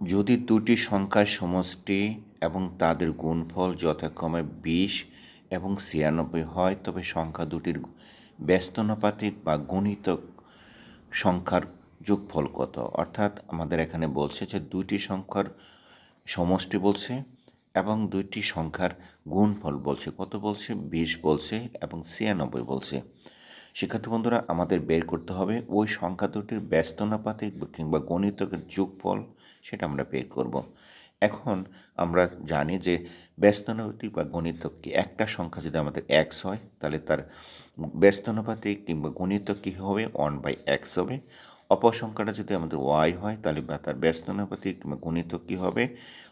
যদি দুটি সংখ্যার সমষ্টি এবং তাদের গুণফল যথাক্রমে বিশ এবং ছিয়ানব্বই হয়, তবে সংখ্যা দুটির ব্যস্তনুপাতিক বা গুণিতক সংখ্যার যোগফল কত? অর্থাৎ আমাদের এখানে বলছে যে দুইটি সংখ্যার সমষ্টি বলছে এবং দুইটি সংখ্যার গুণফল বলছে। কত বলছে? বিশ বলছে এবং ছিয়ানব্বই বলছে। শিক্ষার্থী বন্ধুরা, আমাদের বের করতে হবে ওই সংখ্যা দুটির ব্যস্তনাপাতিক কিংবা গণিতকের যোগফল সেটা আমরা বের করব। এখন আমরা জানি যে ব্যস্তানুপাতিক বা গণিতক কি, একটা সংখ্যা যদি আমাদের এক্স হয়, তাহলে তার ব্যস্তানুপাতিক কিংবা গণিতক কী হবে? ওয়ান বাই এক্স হবে। অপর সংখ্যাটা যদি আমাদের ওয়াই হয়, তাহলে বা তার ব্যস্তানুপাতিক কিংবা গণিতক কী হবে?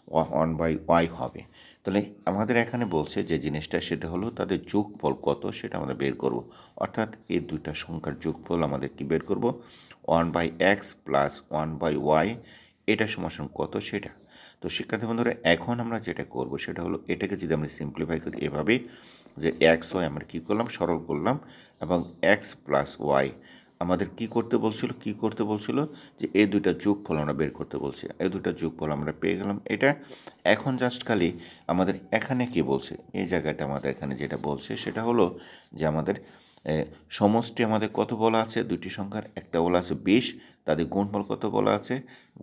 ওয়ান বাই ওয়াই হবে। তাহলে আমাদের এখানে বলছে যে জিনিসটা সেটা হলো তাদের যোগফল কত সেটা আমরা বের করব। অর্থাৎ এই দুইটা সংখ্যার যোগফল আমাদের কি বের করব। One by X plus one by Y এটা সমাসন কত সেটা? তো শিক্ষার্থী বন্ধুরা, এখন আমরা যেটা করব সেটা হলো এটাকে যদি আমরা সিম্পলিফাই করি এভাবে, যে এক্স ওয়াই আমরা কী করলাম? সরল করলাম এবং এক্স প্লাস ওয়াই আমাদের কি করতে বলছিল, কি করতে বলছিল যে এই দুইটা যোগফল আমরা বের করতে বলছি। এই দুইটা যোগফল আমরা পেয়ে গেলাম। এটা এখন জাস্ট খালি আমাদের এখানে কি বলছে? এই জায়গাটা আমাদের এখানে যেটা বলছে সেটা হলো যে আমাদের সমষ্টি আমাদের কত বলা আছে? দুটি সংখ্যার একটা বলা আছে বিশ, তাদের গুণফল কত বলা আছে?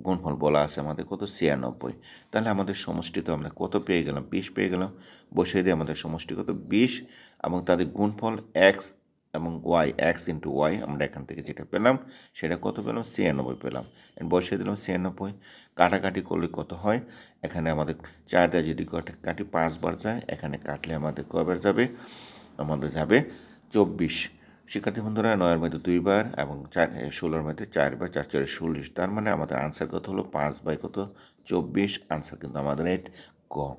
গুণফল বলা আছে আমাদের কত? ছিয়ানব্বই। তাহলে আমাদের সমষ্টি তো আমরা কত পেয়ে গেলাম? বিশ পেয়ে গেলাম। বসিয়ে দিয়ে আমাদের সমষ্টি কত? বিশ এবং তাদের গুণফল এক্স এবং ওয়াই এক্স ইন্টু ওয়াই আমরা এখান থেকে যেটা পেলাম, সেটা কত পেলাম? ছিয়ানব্বই পেলাম। বসিয়ে দিলাম ছিয়ানব্বই। কাটাকাটি করলে কত হয়? এখানে আমাদের চারটা যদি কাটি পাঁচবার যায়, এখানে কাটলে আমাদের কবার যাবে? আমাদের যাবে চব্বিশ। শিক্ষার্থী বন্ধুরা, নয়ের মধ্যে দুইবার এবং চার ষোলোর মধ্যে চারবার, চার, চারে চল্লিশ। তার মানে আমাদের আনসার কত হলো? পাঁচ বাই কত? চব্বিশ। আনসার কিন্তু আমাদের এট কম।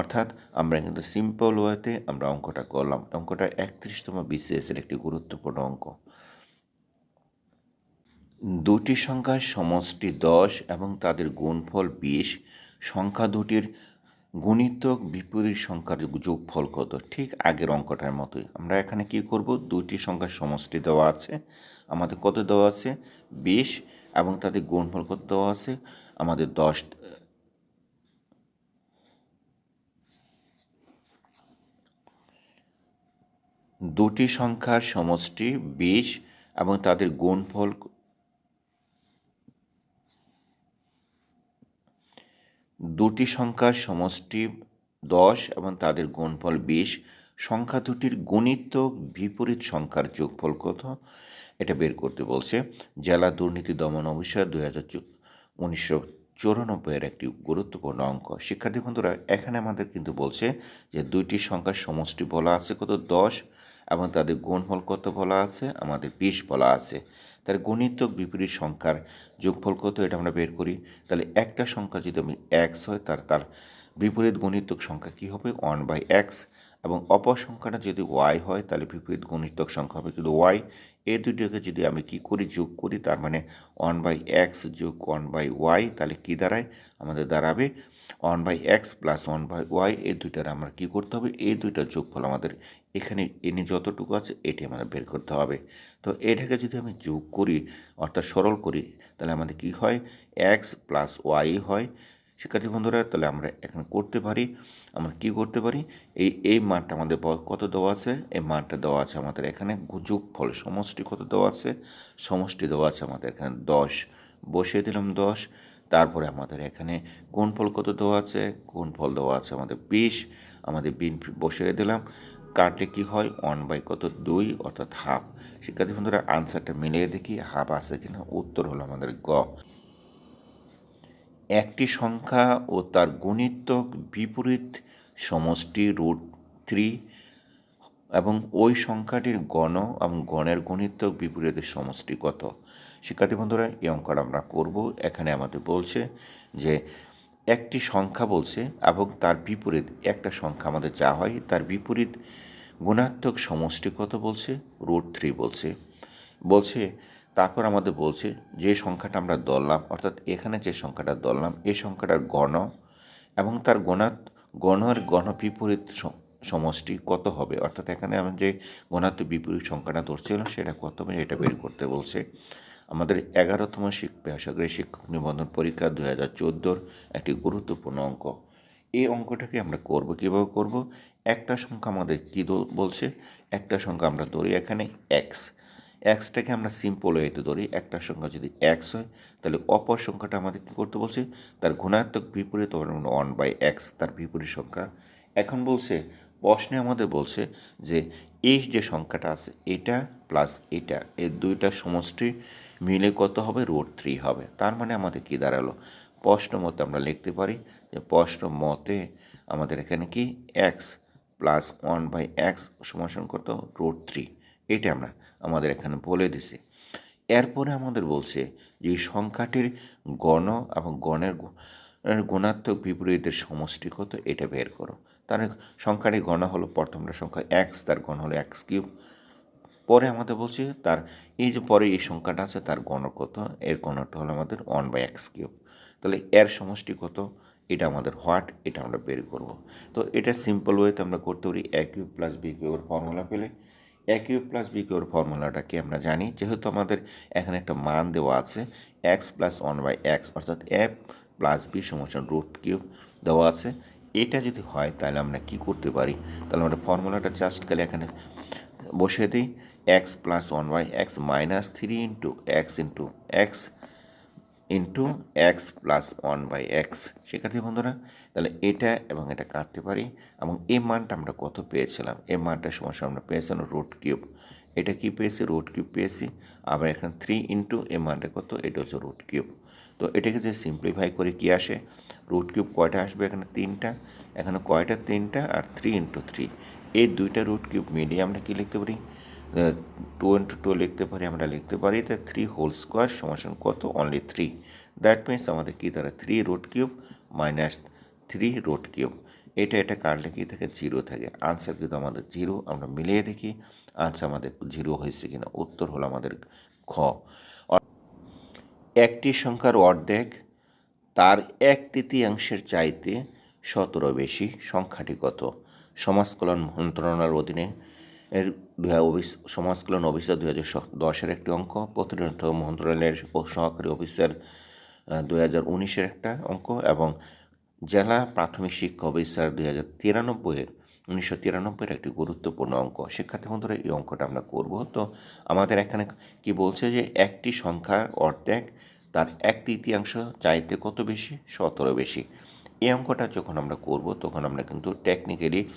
অর্থাৎ আমরা কিন্তু সিম্পল ওয়েতে আমরা অঙ্কটা করলাম। অঙ্কটা একত্রিশতম বিসিএসের একটি গুরুত্বপূর্ণ অঙ্ক। দুটি সংখ্যার সমষ্টি দশ এবং তাদের গুণফল বিশ। সংখ্যা দুটির গুণিতক বিপরীত সংখ্যার যোগফল কত? ঠিক আগের অঙ্কটার মতোই। আমরা এখানে কি করব? দুটি সংখ্যার সমষ্টি দেওয়া আছে। আমাদের কত দেওয়া আছে? বিশ এবং তাদের গুণফল কত দেওয়া আছে? আমাদের দশ দুটি সংখ্যার সমষ্টি বিশ এবং তাদের গুণফল দুটি সংখ্যার সমষ্টি দশ এবং তাদের গুণফল বিশ। সংখ্যা দুটির গণিত বিপরীত সংখ্যার যোগফল কত? এটা বের করতে বলছে জেলা দুর্নীতি দমন অফিসার দুই হাজার উনিশশো চৌরানব্বইয়ের একটি গুরুত্বপূর্ণ অঙ্ক। শিক্ষার্থী বন্ধুরা, এখানে আমাদের কিন্তু বলছে যে দুইটি সংখ্যার সমষ্টি বলা আছে কত? দশ। এবং তাদের গুণফল কত বলা আছে? আমাদের বিশ বলা আছে। তার গণিতক বিপরীত সংখ্যার যোগফল কত? এটা আমরা বের করি। তাহলে একটা সংখ্যা যদি আমি এক্স হয়, তার তার বিপরীত গণিতক সংখ্যা কী হবে? ওয়ান বাই এক্স এবং অপর সংখ্যাটা যদি ওয়াই হয়, তাহলে বিপরীত গণিতক সংখ্যা হবে কিন্তু ওয়াই এই দুটোকে যদি আমি কি করি যোগ করি, তার মানে ওয়ান বাই এক্স যোগ ওয়ান বাই ওয়াই তাহলে কী দাঁড়ায়? আমাদের দাঁড়াবে one by X plus one by Y এই দুইটার আমরা কী করতে হবে? এই দুইটা যোগফল আমাদের এখানে এনে যতটুকু আছে, এটি আমাদের বের করতে হবে। তো এটাকে যদি আমি যোগ করি, অর্থাৎ সরল করি, তাহলে আমাদের কি হয়? এক্স প্লাস ওয়াই হয়। শিক্ষার্থী বন্ধুরা, তাহলে আমরা এখানে করতে পারি। আমরা কি করতে পারি? এই এই মানটা আমাদের কত দেওয়া আছে? এই মানটা দেওয়া আছে আমাদের এখানে ফল সমষ্টি কত দেওয়া আছে? সমষ্টি দেওয়া আছে আমাদের এখানে দশ। বসিয়ে দিলাম দশ। তারপরে আমাদের এখানে কোন ফল কত দেওয়া আছে? কোন ফল দেওয়া আছে আমাদের বিশ। আমাদের বিন বসিয়ে দিলাম। কাটলে কি হয়? ওয়ান বাই কত? দুই, অর্থাৎ হাফ। শিক্ষার্থী বন্ধুরা, আনসারটা মিলিয়ে দেখি, হাফ আছে কিনা? উত্তর হলো আমাদের গ। একটি সংখ্যা ও তার গণিতক বিপরীত সমষ্টি রুট থ্রি এবং ওই সংখ্যাটির গণ এবং গণের গণিতক বিপরীতের সমষ্টি কত? শিক্ষার্থী বন্ধুরা, এই অঙ্কটা আমরা করব। এখানে আমাদের বলছে যে একটি সংখ্যা বলছে এবং তার বিপরীত একটা সংখ্যা আমাদের যা হয়, তার বিপরীত গুণাত্মক সমষ্টি কত বলছে? রুট থ্রি বলছে। বলছে তারপর আমাদের বলছে যে সংখ্যাটা আমরা দললাম অর্থাৎ এখানে যে সংখ্যাটা দললাম এই সংখ্যাটার গণ এবং তার গণাত গণের গণ বিপরীত সমষ্টি কত হবে? অর্থাৎ এখানে আমি যে গণাত্মক বিপরীত সংখ্যাটা ধরছিলাম সেটা কত হবে এটা বের করতে বলছে। আমাদের এগারোতম শিক শিক্ষক নিবন্ধন পরীক্ষা দু হাজার চোদ্দোর একটি গুরুত্বপূর্ণ অঙ্ক। এই অঙ্কটাকে আমরা করব, কীভাবে করব? একটা সংখ্যা আমাদের কী বলছে? একটা সংখ্যা আমরা ধরি এখানে এক্স এক্সটাকে আমরা সিম্পল ওয়েতে ধরি একটা সংখ্যা যদি এক্স হয়, তাহলে অপর সংখ্যাটা আমাদের কী করতে বলছে? তার গুণাত্মক বিপরীত ওয়ান বাই এক্স তার বিপরীত সংখ্যা। এখন বলছে, প্রশ্নে আমাদের বলছে যে, এই যে সংখ্যাটা আছে, এটা প্লাস এটা এর দুইটা সমষ্টি মিলে কত হবে? রোড থ্রি হবে। তার মানে আমাদের কি দাঁড়াল? প্রশ্ন মতে আমরা লিখতে পারি যে, প্রশ্ন মতে আমাদের এখানে কি? X plus one by X সমাসন কত? রোড থ্রি এটা আমরা আমাদের এখানে বলে দিছি। এরপরে আমাদের বলছে যে এই সংখ্যাটির গণ এবং গণের গুণাত্মক বিপরীতের সমষ্টি কত, এটা বের করো। তার সংখ্যাটি গণ হলো প্রথমটা সংখ্যা এক্স তার গণ হলো এক্স কিউব। পরে আমাদের বলছে তার এই যে পরে এই সংখ্যাটা আছে, তার গণ কত, এর গণটা হলো আমাদের ওয়ান বাই এক্স কিউব। তাহলে এর সমষ্টি কত, এটা আমাদের হোয়াট এটা আমরা বের করব। তো এটা সিম্পল ওয়েতে আমরা করতে পারি এ কিউব প্লাস বি কিউবের ফর্মুলা পেলে। এ কিউব প্লাস বি কিউর ফর্মুলাটাকে আমরা জানি? যেহেতু আমাদের এখানে একটা মান দেওয়া আছে x plus one by x অর্থাৎ এফ প্লাস বি সমস্যা রুট কিউব দেওয়া আছে। এটা যদি হয়, তাহলে আমরা কি করতে পারি? তাহলে আমরা ফর্মুলাটা জাস্ট খালি এখানে বসিয়ে দিই। X plus one by x minus three into x into x into x plus one by x শিক্ষার্থী বন্ধুরা, তাহলে এটা এবং এটা কাটতে পারি। এবং এই মানটা আমরা কত পেয়েছিলাম? এই মানটার সমস্যা আমরা পেয়েছিলাম রুট কিউব এটা কি পেয়েছি? রুট কিউব পেয়েছি। আবার এখানে থ্রি ইন্টু এই মানটা কত? এটা হচ্ছে রুট কিউব তো এটাকে যে সিম্পলিফাই করে কি আসে? রুট কিউব কয়টা আসবে এখানে? তিনটা। এখানে কয়টা? তিনটা। আর থ্রি ইন্টু থ্রি এই দুইটা রুট কিউব মিলিয়ে আমরা কি লিখতে পারি? টু ইন্টু টু লিখতে পারি, আমরা লিখতে পারি, তা থ্রি হোল স্কোয়ার সমাসন কত? অনলি থ্রি দ্যাট মিনস আমাদের কী দ্বারা three root cube minus three root cube এটা এটা কাটলে কি থাকে? জিরো থাকে। আনসার কিন্তু আমাদের জিরো আমরা মিলিয়ে দেখি। আনসার আমাদের জিরো হয়েছে কিনা? উত্তর হলো আমাদের খ। একটি সংখ্যার অর্ধেক, তার এক তৃতীয়াংশের চাইতে সতেরো বেশি। সংখ্যাটি কত? সমাজ কল্যাণ মন্ত্রণালয়ের অধীনে এর দুই হাজার অফিস- সমাজ কল্যাণ অফিসার দুই হাজার দশের একটি অঙ্ক প্রতিনিয়ত মন্ত্রণালয়ের সহকারী অফিসার দুই হাজার উনিশের একটা অঙ্ক এবং জেলা প্রাথমিক শিক্ষা অফিসার দুই হাজার তিরানব্বইয়ের, উনিশশো তিরানব্বইয়ের একটি গুরুত্বপূর্ণ অঙ্ক। শিক্ষার্থী বন্ধুরা, এই অঙ্কটা আমরা করব। তো আমাদের এখানে কি বলছে যে একটি সংখ্যার অর্ধেক তার এক তৃতীয়াংশ চাইতে কত বেশি? সতেরো বেশি। এই অঙ্কটা যখন আমরা করব, তখন আমরা কিন্তু টেকনিক্যালি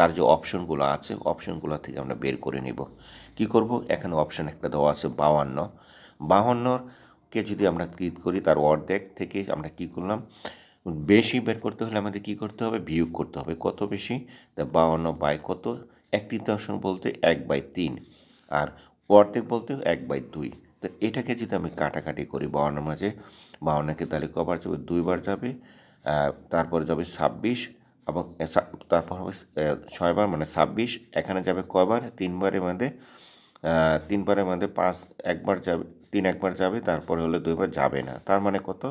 তার যে অপশনগুলো আছে, অপশনগুলো থেকে আমরা বের করে নিব। কি করব? এখানে অপশন একটা দেওয়া আছে, বাউান্ন। বাহান্নকে যদি আমরা ক্লিক করি, তার অর্ধেক থেকে আমরা কি করলাম? বেশি বের করতে হলে আমাদের কি করতে হবে? বিয়োগ করতে হবে। কত বেশি? তা বাউান্ন বাই কত? এক তৃতীয়াংশ বলতে এক বাই তিন। আর অর্ধেক বলতে এক বাই দুই। তো এটাকে যদি আমি কাটাকাটি করি বাউান্নের মাঝে, বাউান্নকে তাহলে কবার যাবে? দুইবার যাবে। তারপরে যাবে ছাব্বিশ। এবং তারপর হবে ছয়বার মানে ছাব্বিশ, এখানে যাবে কবার তিনবারের মধ্যে তিনবারের মধ্যে পাঁচ, একবার যাবে, তিন একবার যাবে, তারপরে হলে দুইবার যাবে না। তার মানে কত?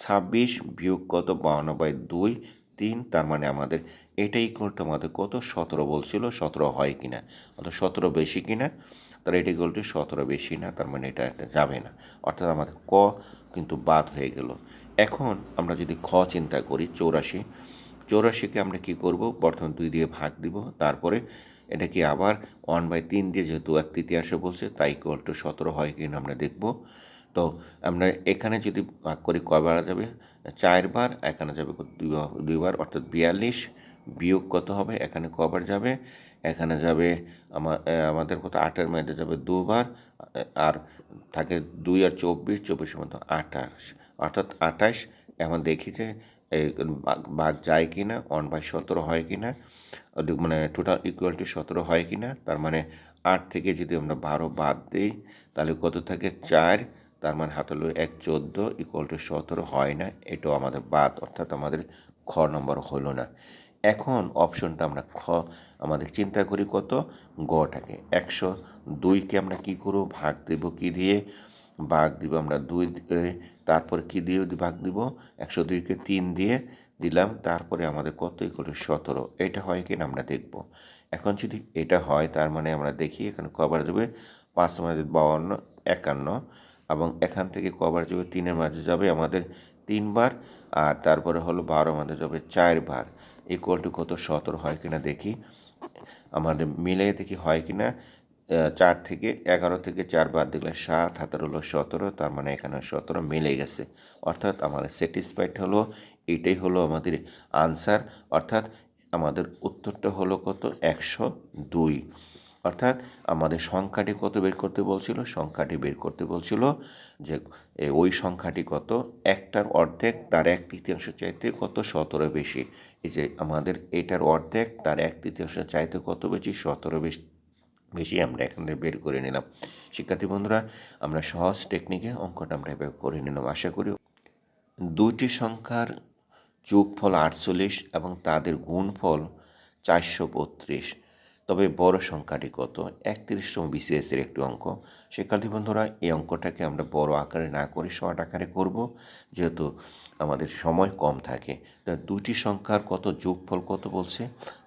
ছাব্বিশ বিয়োগ কত? বাউন্ন বাই দুই, তিন, তার মানে আমাদের এটাই করতে আমাদের কত? সতেরো বলছিল, সতেরো হয় কি না অর্থাৎ সতেরো বেশি কি না তাহলে এটা ইকুয়াল টু সতেরো বেশি না, তার মানে এটা এটা যাবে না। অর্থাৎ আমাদের ক কিন্তু বাদ হয়ে গেল। এখন আমরা যদি খ চিন্তা করি, চৌরাশি চৌরাশিকে আমরা কি করব? প্রথমে দুই দিয়ে ভাগ দিব। তারপরে এটাকে আবার ওয়ান বাই তিন দিয়ে যেহেতু এক তৃতীয়াংশ বলছে, তাই ইকুয়াল টু সতেরো হয় কিনা আমরা দেখব। তো আমরা এখানে যদি ভাগ করি কয়বার যাবে? চারবার এখানে যাবে? দুইবার অর্থাৎ বিয়াল্লিশ। বিয়োগ কত হবে? এখানে কবার যাবে? এখানে যাবে আমা- আমাদের কত? আটের মধ্যে যাবে দুবার আর থাকে দুই আর চব্বিশ, চব্বিশের মতো আঠাশ। অর্থাৎ আঠাশ, এখন দেখি যে ভাগ- ভাগ যায় কি না ওয়ান বাই সতেরো হয় কি না মানে টোটাল ইকুয়াল টু সতেরো হয় কি না তার মানে আট থেকে যদি আমরা বারো বাদ দিই, তাহলে কত থাকে? চার, তার মানে হাত হলো এক চোদ্দ ইকুয়াল টু সতেরো হয় না, এটাও আমাদের বাদ, অর্থাৎ আমাদের খ নম্বর হলো না। এখন অপশনটা আমরা খ, আমাদের চিন্তা করি কত? গটাকে একশো দুইকে আমরা কি করব? ভাগ দেব কি দিয়ে? ভাগ দিব আমরা দুই তারপরে কি দিয়ে ভাগ দিব? একশো দুইকে তিন দিয়ে দিলাম, তারপরে আমাদের কত ইকুয়াল সতেরো? এটা হয় কিনা আমরা দেখব। এখন যদি এটা হয়, তার মানে আমরা দেখি এখানে কবার দেবে পাঁচ মানে বাউন্ন, একান্ন, এবং এখান থেকে কবার যাবে? তিনের মাঝে যাবে আমাদের তিনবার আর তারপরে হলো বারো মাঝে যাবে চারবার ইকুয়াল টু কত সতেরো হয় কিনা দেখি। আমাদের মিলে দেখি হয় কিনা? চার থেকে এগারো থেকে চার বাদ দেখলে সাত, হাতের হলো সতেরো, তার মানে এখানে সতেরো মিলে গেছে। অর্থাৎ আমাদের স্যাটিসফাইড হলো, এটাই হলো আমাদের আনসার অর্থাৎ আমাদের উত্তরটা হলো কত? একশো দুই। অর্থাৎ আমাদের সংখ্যাটি কত বের করতে বলছিল? সংখ্যাটি বের করতে বলছিল যে ওই সংখ্যাটি কত? একটার অর্ধেক, তার এক তৃতীয়াংশ চাইতে কত? সতেরো বেশি। এই যে, আমাদের এটার অর্ধেক, তার এক তৃতীয়াংশ চাইতে কত বেশি? সতেরো বেশি বেশি আমরা এখান থেকে বের করে নিলাম। শিক্ষার্থী বন্ধুরা, আমরা সহজ টেকনিকে অঙ্কটা আমরা এভাবে করে নিলাম। আশা করি দুটি সংখ্যার যোগফল আটচল্লিশ এবং তাদের গুণফল চারশো বত্রিশ। তবে বড় সংখ্যাটি কত? একত্রিশতম বিসিএসের একটি অঙ্ক। শিক্ষার্থী বন্ধুরা, এই অঙ্কটাকে আমরা বড় আকারে না করে শর্ট আকারে করব, যেহেতু আমাদের সময় কম থাকে। দুটি সংখ্যার কত যোগফল কত বলছে?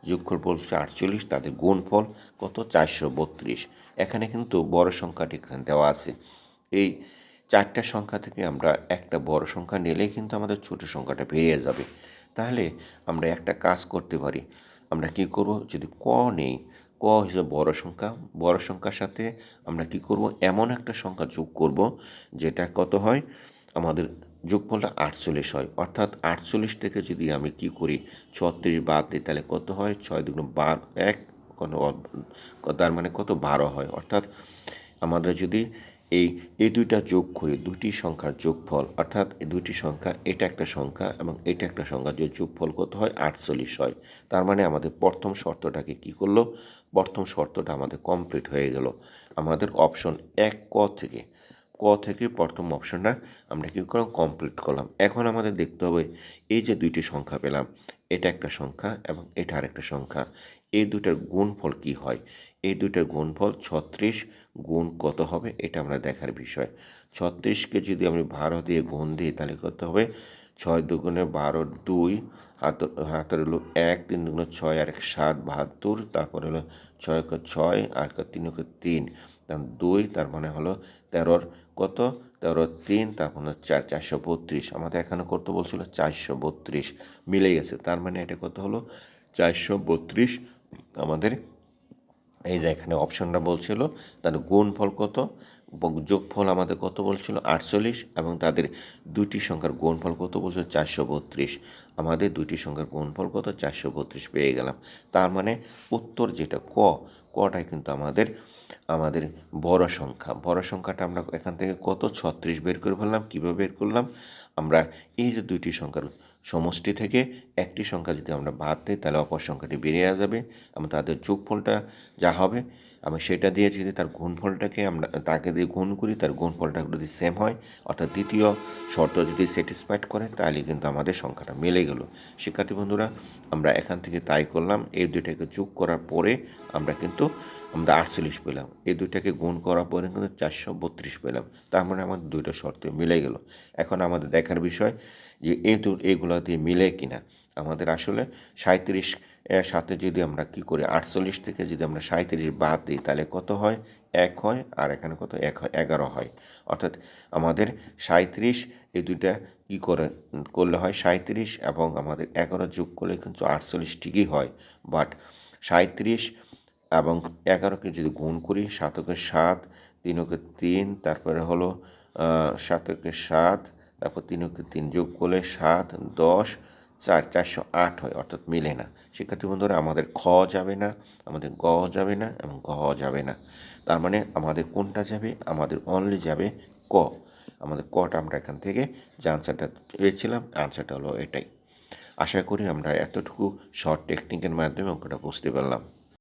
যোগফল বলছে আটচল্লিশ, তাদের গুণফল কত? চারশো বত্রিশ। এখানে কিন্তু বড় সংখ্যাটি এখানে দেওয়া আছে। এই চারটা সংখ্যা থেকে আমরা একটা বড় সংখ্যা নিলেই কিন্তু আমাদের ছোট সংখ্যাটা বেরিয়ে যাবে। তাহলে আমরা একটা কাজ করতে পারি। আমরা কি করব? যদি ক নেই ক হিসেবে বড় সংখ্যা। বড় সংখ্যার সাথে আমরা কি করব? এমন একটা সংখ্যা যোগ করব, যেটা কত হয়? আমাদের যোগফলটা আটচল্লিশ হয়। অর্থাৎ আটচল্লিশ থেকে যদি আমি কি করি? ছত্রিশ বাদ দিই, তাহলে কত হয়? ছয় দুগুণ বার, এক কোনো তার মানে কত? বারো হয়। অর্থাৎ আমাদের যদি এই এই দুইটা যোগ করি দুটি সংখ্যার যোগফল, অর্থাৎ এই দুটি সংখ্যা, এটা একটা সংখ্যা এবং এটা একটা সংখ্যা, যে যোগফল কত হয়? আটচল্লিশ হয়। তার মানে আমাদের প্রথম শর্তটাকে কি করল? প্রথম শর্তটা আমাদের কমপ্লিট হয়ে গেল। আমাদের অপশন এক ক থেকে ক থেকে প্রথম অপশনটা আমরা কী করলাম? কমপ্লিট করলাম। এখন আমাদের দেখতে হবে, এই যে দুইটি সংখ্যা পেলাম, এটা একটা সংখ্যা এবং এটা আরেকটা সংখ্যা, এই দুটার গুণফল কি হয়? এই দুটার গুণফল ছত্রিশ গুণ কত হবে? এটা আমরা দেখার বিষয়। ছত্রিশকে যদি আমি বারো দিয়ে গুণ দিই, তাহলে কত হবে? ছয় দুগুণে বারো দুই হাত হাতের হলো এক, তিন দুগুণে ছয়, আর এক সাত বাহাত্তর, তারপরে হলো ছয় ক ছয়, আর ক তিন ক তিন, তার দুই, তার মানে হলো তেরোর কত? তেরো তিন, তারপর হলো চার, চারশো বত্রিশ। আমাদের এখানে কত বলছিল? চারশো বত্রিশ। মিলে গেছে। তার মানে এটা কত হলো? চারশো বত্রিশ আমাদের এই যে এখানে অপশনটা বলছিল তার গুণফল কত? যোগফল আমাদের কত বলছিল? আটচল্লিশ। এবং তাদের দুটি সংখ্যার গুণফল কত বলছিল? চারশো বত্রিশ। আমাদের দুটি সংখ্যার গুণফল কত? চারশো বত্রিশ পেয়ে গেলাম। তার মানে উত্তর যেটা ক, কটাই কিন্তু আমাদের আমাদের বড় সংখ্যা। বড় সংখ্যাটা আমরা এখান থেকে কত? ছত্রিশ বের করে ফেললাম। কীভাবে বের করলাম? আমরা এই যে দুইটি সংখ্যার সমষ্টি থেকে একটি সংখ্যা যদি আমরা বাদ দিই, তাহলে অপর সংখ্যাটি বেরিয়ে যাবে। এবং তাদের যোগফলটা যা হবে, আমি সেটা দিয়ে যদি তার গুণফলটাকে আমরা, তাকে দিয়ে গুণ করি, তার গুণফলটা যদি সেম হয়, অর্থাৎ দ্বিতীয় শর্ত যদি স্যাটিসফাইড করে, তাহলে কিন্তু আমাদের সংখ্যাটা মিলে গেল। শিক্ষার্থী বন্ধুরা, আমরা এখান থেকে তাই করলাম। এই দুইটাকে যোগ করার পরে আমরা কিন্তু আমরা আটচল্লিশ পেলাম। এই দুইটাকে গুণ করার পরে কিন্তু চারশো বত্রিশ পেলাম। তার মানে আমাদের দুইটা শর্ত মিলে গেল। এখন আমাদের দেখার বিষয় যে এই দু এইগুলো দিয়ে মিলে কিনা। আমাদের আসলে সাঁত্রিশ সাথে যদি আমরা কি করি, আটচল্লিশ থেকে যদি আমরা সাঁত্রিশ বাদ দিই, তাহলে কত হয়? এক হয়, আর এখানে কত? এক হয়, এগারো হয়। অর্থাৎ আমাদের সাঁত্রিশ এই দুইটা কী করে, করলে হয়? সাঁত্রিশ এবং আমাদের এগারো যোগ করলে কিন্তু আটচল্লিশ ঠিকই হয়। বাট সাঁত্রিশ এবং এগারোকে যদি গুণ করি, সাতকে সাত, তিনকে তিন, তারপরে হলো সাতকে সাত, তারপর তিনকে তিন যোগ করলে সাত, দশ, চার, চারশো আট হয়, অর্থাৎ মিলে না। শিক্ষার্থী বন্ধুরা, আমাদের খ যাবে না, আমাদের গ যাবে না এবং ঘ যাবে না। তার মানে আমাদের কোনটা যাবে? আমাদের অনলি যাবে ক। আমাদের কটা আমরা এখান থেকে যে আনসারটা পেয়েছিলাম আনসারটা হলো এটাই। আশা করি আমরা এতটুকু শর্ট টেকনিকের মাধ্যমে অঙ্কটা বুঝতে পারলাম।